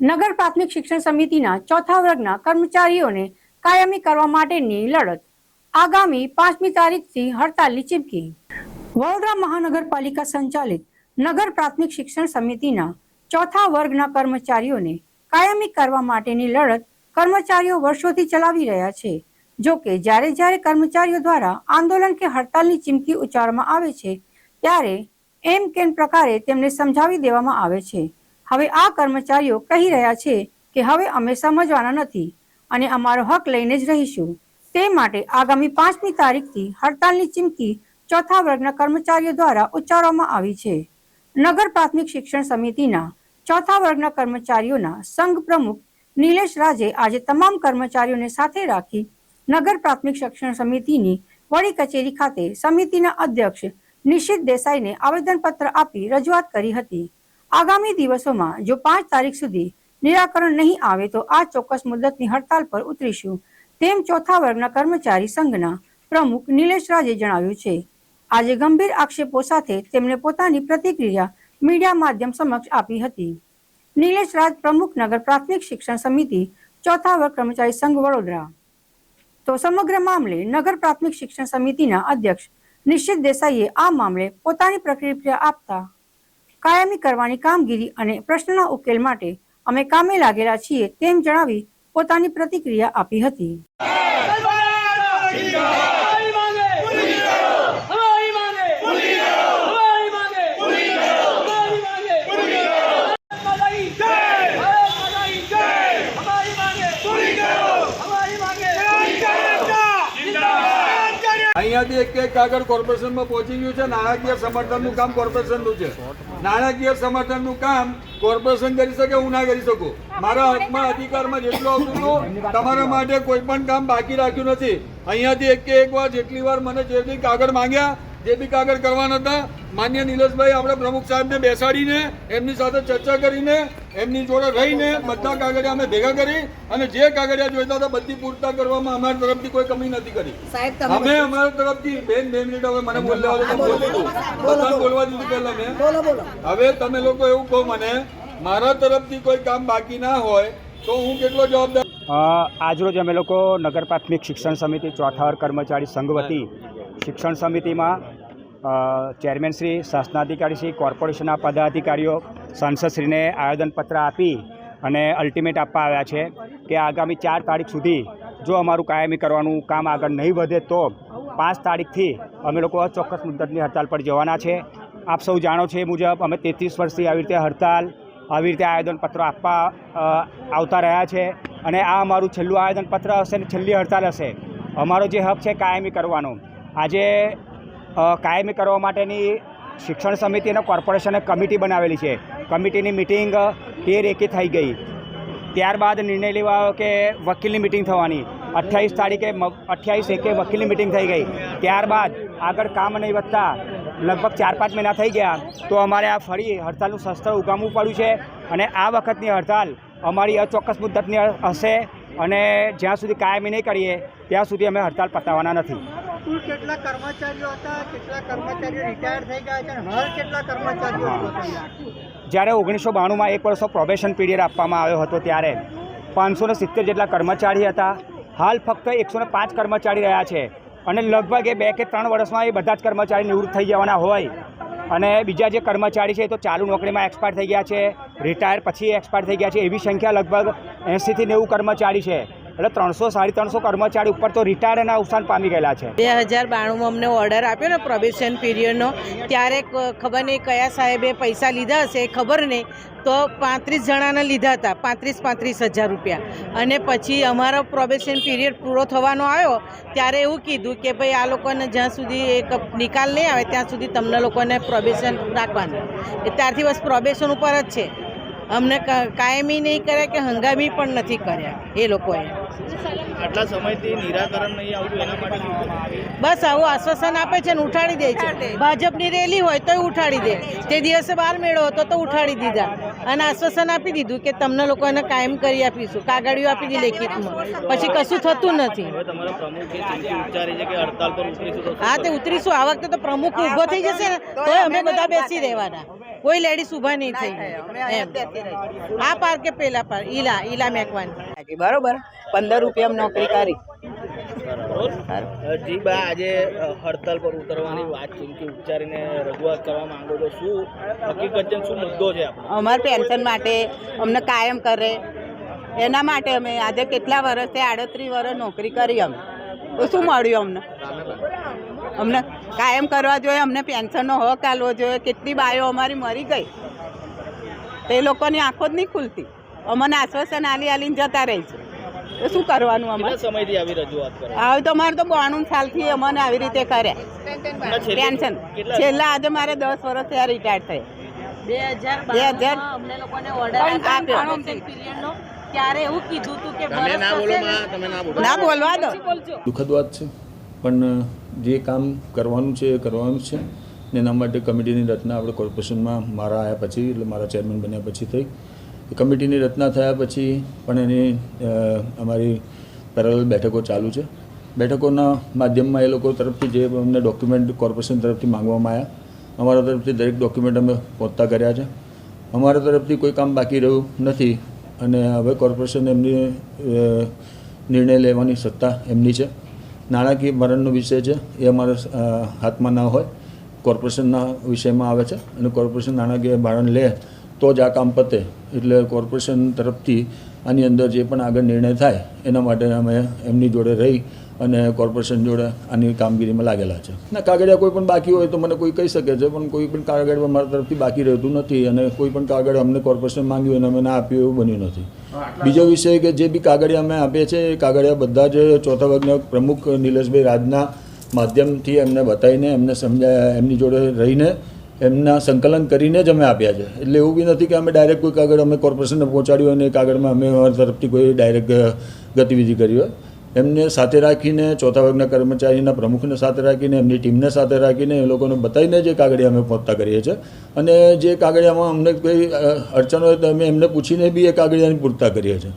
નગર પ્રાથમિક શિક્ષણ સમિતિના ચોથા વર્ગના કર્મચારીઓને કાયમી કરવા માટેની લડત. આગામી પાંચમી તારીખથી હડતાલની ચીમકી વડોદરા મહાનગરપાલિકા સંચાલિત નગર પ્રાથમિક શિક્ષણ સમિતિના ચોથા વર્ગના કર્મચારીઓને કાયમી કરવા માટેની લડત કર્મચારીઓ વર્ષોથી ચલાવી રહ્યા છે. જો કે જ્યારે જ્યારે કર્મચારીઓ દ્વારા આંદોલન કે હડતાલની ચીમકી ઉચ્ચારવામાં આવે છે, ત્યારે એમ કેમ પ્રકારે તેમને સમજાવી દેવામાં આવે છે? હવે આ કર્મચારીઓ કહી રહ્યા છે કે હવે અમે સમજવાના નથી અને અમારો હક લઈને જ રહીશું. તે માટે આગામી પાંચમી તારીખથી હડતાલની ચીમકી ચોથા વર્ગના કર્મચારીઓ દ્વારા ઉચ્ચારવામાં આવી છે. નગર પ્રાથમિક શિક્ષણ સમિતિના ચોથા વર્ગના કર્મચારીઓના સંઘ પ્રમુખ નિલેશ રાજે આજે તમામ કર્મચારીઓને સાથે રાખી નગર પ્રાથમિક શિક્ષણ સમિતિની વડી કચેરી ખાતે સમિતિના અધ્યક્ષ નિશિત દેસાઈને આવેદનપત્ર આપી રજૂઆત કરી હતી. આગામી દિવસોમાં જો પાંચ તારીખ સુધી નિરાકરણ નહીં આવે તો આ ચોક્કસ મુદતની હડતાલ પર ઉતરીશું. તેમ ચોથા વર્ગના કર્મચારી સંઘના પ્રમુખ નિલેશ રાજે જણાવ્યું છે. આજે ગંભીર આક્ષેપો સાથે તેમણે પોતાની પ્રતિક્રિયા મીડિયા માધ્યમ સમક્ષ આપી હતી. નિલેશ રાજ પ્રમુખ નગર પ્રાથમિક શિક્ષણ સમિતિ ચોથા વર્ગ કર્મચારી સંઘ વડોદરા. તો સમગ્ર મામલે નગર પ્રાથમિક શિક્ષણ સમિતિના અધ્યક્ષ નિશ્ચિત દેસાઈએ આ મામલે પોતાની પ્રતિક્રિયા આપતા કાયમી કરવાની કામગીરી અને પ્રશ્નના ઉકેલ માટે અમે કામે લાગેલા છીએ તેમ જણાવી પોતાની પ્રતિક્રિયા આપી હતી હવાઈ માંગે હવાઈ માંગે હવાઈ માંગે હવાઈ માંગે માતાજી જય ભારત માતાજી જય હવાઈ માંગે પૂરી કરો હવાઈ માંગે જિંદાબાદ અહીંયાથી એક એક કાગળ કોર્પોરેશનમાં પહોંચી ગયું છે. નાણાકીય સમર્થનનું કામ કોર્પોરેશનનું છે. નાણાકીય સમર્થનનું કામ કોર્પોરેશન કરી શકે, હું ના કરી શકું. મારા હકમાં અધિકારમાં જેટલો હતું, તમારા માટે કોઈ પણ કામ બાકી રાખ્યું નથી. અહીંયાથી એક એક વાર જેટલી વાર મને જે બી કાગળ માંગ્યા જે બી કાગળ કરવાના હતા માન્ય નિલેશભાઈ આપણે પ્રમુખ સાહેબને બેસાડીને એમની સાથે ચર્ચા કરીને એમની જોડે રહીને બધા કાગળિયા અમે ભેગા કરી અને જે કાગળિયા જોઈતા હતા બધી પૂરતા કરવામાં અમારા તરફથી કોઈ કમી નથી કરી. અમે અમારા તરફથી બેન બે મિનિટ હવે મને બોલવા બધા બોલવા દીધું પહેલા મેં. હવે તમે લોકો એવું કહો મને મારા તરફથી કોઈ કામ બાકી ના હોય તો હું કેટલો જવાબદાર આજરોજ અમે લોકો નગર પ્રાથમિક શિક્ષણ સમિતિ ચોથા કર્મચારી સંઘ વતી શિક્ષણ સમિતિમાં ચેરમેનશ્રી ચેરમેન શ્રી, શાસનાધિકારી શ્રી, કોર્પોરેશનના પદાધિકારીઓ, સાંસદશ્રીને આવેદનપત્ર આપી અને અલ્ટિમેટ આપવા આવ્યા છે કે આગામી ચાર તારીખ સુધી જો અમારું કાયમી કરવાનું કામ આગળ નહીં વધે તો પાંચ તારીખથી અમે લોકો ચોક્કસ મુદ્દતની હડતાલ પર જવાના છે. આપ સૌ જાણો છો મુજબ અમે તેત્રીસ વર્ષથી આવી રીતે હડતાલ, આવી રીતે આવેદનપત્રો આપવા આવતા રહ્યા છે અને આ અમારું છેલ્લું આવેદનપત્ર હશે અને છેલ્લી હડતાલ હશે. અમારો જે હક છે કાયમી કરવાનો. આજે કાયમી કરવા માટેની શિક્ષણ સમિતિ અને કોર્પોરેશને કમિટી બનાવેલી છે. કમિટીની મિટિંગ તેર એકે થઈ ગઈ. ત્યારબાદ નિર્ણય લેવા કે વકીલની મિટિંગ થવાની. અઠ્યાવીસ તારીખે અઠ્યાવીસ એકે વકીલની મિટિંગ થઈ ગઈ. ત્યારબાદ આગળ કામ નહીં વધતા, લગભગ ચાર પાંચ મહિના થઈ ગયા, તો અમારે આ ફરી હડતાલનું શસ્ત્ર ઉગામવું પડ્યું છે અને આ વખતની હડતાલ અમારી અચોક્કસ મુદ્દતની હશે અને જ્યાં સુધી કાયમી નહીં કરીએ, ત્યાં સુધી અમે હડતાલ પતાવવાના નથી. કુલ કેટલા કર્મચારીઓ હતા, કેટલા કર્મચારીઓ રિટાયર થઈ ગયા છે, અને હાલ કેટલા કર્મચારીઓ જ્યારે ઓગણીસો બાણુંમાં એક વર્ષનો પ્રોબેશન પીરિયડ આપવામાં આવ્યો હતો ત્યારે પાંચસો સિત્તેર જેટલા કર્મચારી હતા. હાલ ફક્ત એકસો પાંચ કર્મચારી રહ્યા છે અને લગભગ એ બે કે ત્રણ વર્ષમાં એ બધા જ કર્મચારી નિવૃત્ત થઈ જવાના હોય. અને બીજા જે કર્મચારી છે એ તો ચાલુ નોકરીમાં એક્સપાયર થઈ ગયા છે રિટાયર પછી એક્સપાયર થઈ ગયા છે. એવી સંખ્યા લગભગ એંસીથી નેવું કર્મચારી છે. એટલે ત્રણસો, સાડી ત્રણસો કર્મચારી ઉપર તો રિટાયર અને અવસાન પામી ગયેલા છે. બે હજાર બાણુંમાં અમને ઓર્ડર આપ્યો ને પ્રોબેશન પીરિયડનો ત્યારે ખબર નહીં કયા સાહેબે પૈસા લીધા હશે ખબર નહીં, તો પાંત્રીસ જણાના લીધા હતા, પાંત્રીસ પાંત્રીસ હજાર રૂપિયા. અને પછી અમારો પ્રોબેશન પીરિયડ પૂરો થવાનો આવ્યો, ત્યારે એવું કીધું કે ભાઈ આ લોકોને જ્યાં સુધી એક નિકાલ નહીં આવે, ત્યાં સુધી તમને લોકોને પ્રોબેશન રાખવાનું. ત્યારથી બસ પ્રોબેશન ઉપર જ છે. અમને કાયમી નહીં કર્યા કે હંગામી પણ નથી કર્યા એ લોકોએ. આટલા સમયથી નિરાકરણ નહીં આવતું એના માટે બસ આવું આશ્વાસન આપે છે ને ઉઠાડી દે છે. ભાજપની રેલી હોય તોય ઉઠાડી દે. તે દિવસે બાર મેળો હતો તો ઉઠાડી દીધા. અને આશ્વાસન આપી દીધું કે તમને લોકોને કાયમ કરી આપીશું કાગળિયો આપી દી લેખિતમાં. પછી કશું થતું નથી. હવે તમારા પ્રમુખે ચીમકી ઉચ્ચારી છે કે હડતાલ પર ઉતરીશું તો શું હા તે ઉતરીશું. આ વખતે તો પ્રમુખ ઊભો થઈ જશે ને તો અમે બધા બેસી રહેવાના. કોઈ લેડીઝ ઊભા નહીં થઈ. આ પાર કે પેલા પાર ઈલા ઈલા મેકવાન. બરોબર પંદર રૂપિયા નોકરી કરી. જી આજે હડતાલ પર ઉતરવાની વાત ચીમકી ઉચ્ચારીને રજૂઆત કરવા માંગો છો શું હકીકત છે ને શું મુદ્દો છે આપણો? પેન્શન માટે અમને કાયમ કરે. એના માટે અમે આજે કેટલા વર્ષથી આડત્રીસ વર્ષ નોકરી કરી અમે. તો શું મળ્યું અમને? અમને કાયમ કરવા જોઈએ અમને પેન્શનનો હક આલવો જોઈએ. કેટલી બાયો અમારી મરી ગઈ. તે લોકોની આંખો જ નહીં ખુલતી. અમને આશ્વાસન આલી આલીને જતા રહી છે. તો શું કરવાનું અમારે? કેટલા સમયથી આવી રજૂઆત કરે? હવે તો મારે તો બાણું સાલથી અમને આવી રીતે કર્યા પેન્શન. છેલ્લા આજે મારે દસ વર્ષ ત્યાં રિટાયર થઈ બે હજાર અમને લોકોને ઓર્ડર આપ્યો. પીરિયડનો ત્યારે એવું કીધું હતું કે ના બોલો માં તમે ના બોલો. ના બોલવા દો. દુઃખદ વાત છે. પણ જે કામ કરવાનું છે એ કરવાનું છે. ને એના માટે કમિટીની રચના આપણે કોર્પોરેશનમાં મારા આવ્યા પછી, એટલે મારા ચેરમેન બન્યા પછી થઈ. કમિટીની રચના થયા પછી પણ એની અમારી પેરેલલ બેઠકો ચાલુ છે. બેઠકોના માધ્યમમાં એ લોકો તરફથી જે અમને ડોક્યુમેન્ટ કોર્પોરેશન તરફથી માંગવામાં આવ્યા અમારા તરફથી દરેક ડોક્યુમેન્ટ અમે પહોંચતા કર્યા છે. અમારા તરફથી કોઈ કામ બાકી રહ્યું નથી અને હવે કોર્પોરેશન એમની નિર્ણય લેવાની સત્તા એમની છે. નાણાકીય ભરણનો વિષય છે, એ અમારા હાથમાં ના હોય. કોર્પોરેશનના વિષયમાં આવે છે અને કોર્પોરેશન નાણાકીય ભારણ લે તો જ આ કામ પતે. એટલે કોર્પોરેશન તરફથી આની અંદર જે પણ આગળ નિર્ણય થાય, એના માટે અમે એમની જોડે રહી અને કોર્પોરેશન જોડે આની કામગીરીમાં લાગેલા છે. ના કાગળિયા કોઈ પણ બાકી હોય તો મને કોઈ કહી શકે છે પણ કોઈ પણ કાગળ મારા તરફથી બાકી રહેતું નથી અને કોઈ પણ કાગળ અમને કોર્પોરેશન માંગ્યું અને અમે ના આપ્યું એવું બન્યું નથી. બીજો વિષય કે જે બી કાગળિયા અમે આપીએ છીએ એ કાગળિયા બધા જ ચોથા વર્ગના પ્રમુખ નિલેશભાઈ રાજના માધ્યમથી એમને બતાવીને એમને સમજાયા એમની જોડે રહીને એમના સંકલન કરીને જ અમે આપ્યા છે. એટલે એવું બી નથી કે અમે ડાયરેક્ટ કોઈ કાગળ અમે કોર્પોરેશનને પહોંચાડ્યું અને એ કાગળમાં અમે અમારી તરફથી કોઈ ડાયરેક્ટ ગતિવિધિ કરી હોય. એમને સાથે રાખીને ચોથા વર્ગના કર્મચારીના પ્રમુખને સાથે રાખીને, એમની ટીમને સાથે રાખીને એ લોકોને બતાવીને જે કાગળિયા અમે પહોંચતા કરીએ છીએ. અને જે કાગળિયામાં અમને કોઈ અડચણ હોય તો અમે એમને પૂછીને બી એ કાગળિયાની પૂરતા કરીએ છીએ.